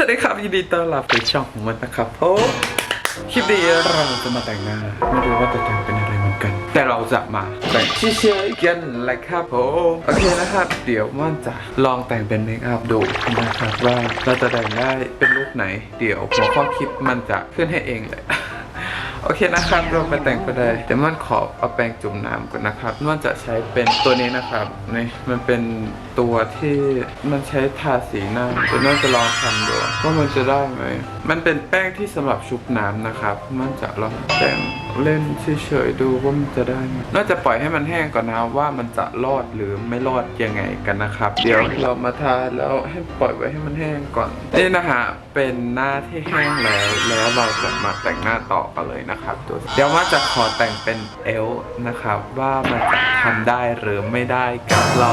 สวัสดีครับยินดีต้อนรับสู่ช่องของมันนะครับโอ้คลิปนี้เราจะมาแต่งหน้า ไม่รู้ว่าจะแต่งเป็นอะไรเหมือนกัน แต่เราจะมาแต่งเฉยๆกันแหละครับผมโอเคนะครับ เดี๋ยวมันจะลองแต่งเป็นเมคอัพดูนะครับว่าเราจะแต่งได้เป็นลุคไหน เดี๋ยวหัวข้อคลิปมันจะขึ้นให้เองเลย โอเคนะครับเราไปแต่งไปเลยเดี๋ยวมันขอเอาแปรงจุ่มน้ำก่อนนะครับมันจะใช้เป็นตัวนี้นะครับนี่มันเป็นตัวที่มันใช้ทาสีหน้าเดี๋ยวน่าจะลองทำดูว่ามันจะได้ไหมมันเป็นแป้งที่สำหรับชุบน้ำนะครับมันจะลองแต่งเล่นเฉยๆดูว่ามันจะได้ไหมน่าจะปล่อยให้มันแห้งก่อนนะว่ามันจะรอดหรือไม่รอดยังไงกันนะครับ เดี๋ยวเรามาทาแล้วให้ปล่อยไว้ให้มันแห้งก่อนนี่นะฮะเป็นหน้าที่แห้งแล้วแล้วเราจะมาแต่งหน้าต่อกันเลยนะครับตัวเดี๋ยวว่าจะขอแต่งเป็นเอลนะครับ ว่ามันจะทำได้หรือไม่ได้กับเรา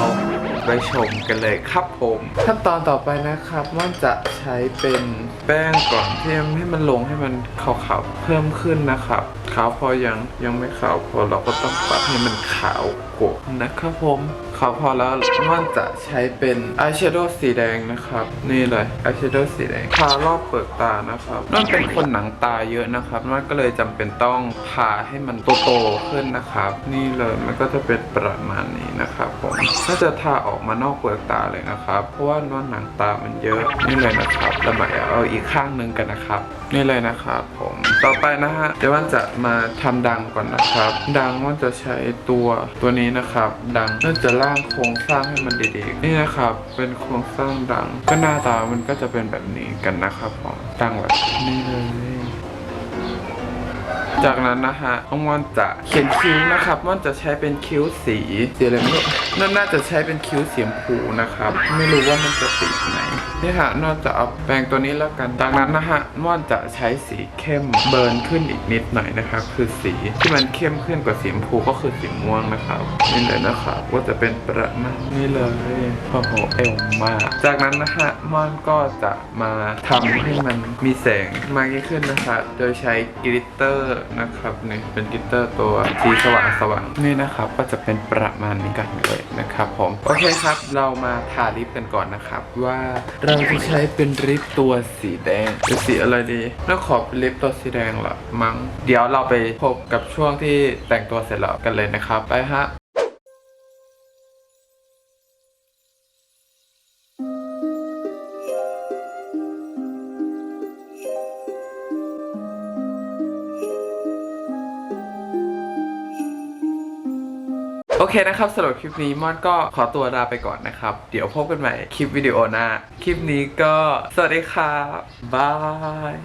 ไปชมกันเลยครับผมขั้นตอนต่อไปนะครับว่าจะใช้เป็นแป้งก่อนที่ให้มันลงให้มันขาวๆเพิ่มขึ้นนะครับ ขาวพอยังยังไม่ขาวพอเราก็ต้องปรับให้มันขาว กว่านะครับผมขาพอแล้วมันจะใช้เป็นอายแชโดว์สีแดงนะครับ นี่เลยอายแชโดว์สีแดงทารอบเปลือกตานะครับนั่นเป็นคนหนังตาเยอะนะครับมันก็เลยจำเป็นต้องทาให้มันโตๆขึ้นนะครับ นี่เลยมันก็จะเป็นประมาณนี้นะครับผมถ้าจะทาออกมานอกเปลือกตาเลยนะครับ เพราะว่านอนหนังตามันเยอะนี่เลยนะครับแล้วมาเอาอีกข้างหนึ่งกันนะครับ นี่เลยนะครับผมต่อไปนะฮะเดี๋ยววันจะมาทำดังก่อนนะครับ ดังว่าจะใช้ตัวตัวนี้นะครับ ดังเพื่อจะร่างโครงสร้างให้มันดีๆ นี่นะครับ เป็นโครงสร้างดัง ก็หน้าตามันก็จะเป็นแบบนี้กันนะครับผมดังแบบนี้เลย จากนั้นนะฮะน้องมอนจะเขียนคิ้วนะครับม่อนจะใช้เป็นคิ้วสีสีอะไรไม่รู้นั่นน่าจะใช้เป็นคิ้วสีชมพูนะครับ ไม่รู้ว่ามันจะสีไหนนี่ฮะนอนจะเอาแปรงตัวนี้แล้วกัน จากนั้นนะฮะม่อนจะใช้สีเข้มเบิร์นขึ้นอีกนิดหน่อยนะครับ คือสีที่มันเข้มขึ้นกว่าสีชมพูก็คือสีม่วงนะครับนี่เลยนะครับว่าจะเป็นประมาณนี้เลยโอ้โหเอวมาก จากนั้นนะฮะม่อนก็จะมาทำให้มันมีแสงมากยิ่งขึ้นนะคะ โดยใช้กลิตเตอร์นะครับนี่เป็นกิตเตอร์ตัวสีสว่างสว่างนี่นะครับก็จะเป็นประมาณนี้กันเลยนะครับผมโอเคครับเรามาทาลิปกันก่อนนะครับ ว่าเราจะใช้เป็นลิปตัวสีแดงเป็นสีอะไรดีเราขอเป็นลิปตัวสีแดงละมั้งเดี๋ยวเราไปพบกับช่วงที่แต่งตัวเสร็จแล้วกันเลยนะครับ ไปฮะ โอเคนะครับสำหรับคลิปนี้มอนก็ขอตัวลาไปก่อนนะครับ เดี๋ยวพบกันใหม่คลิปวิดีโอหน้า คลิปนี้ก็สวัสดีครับบาย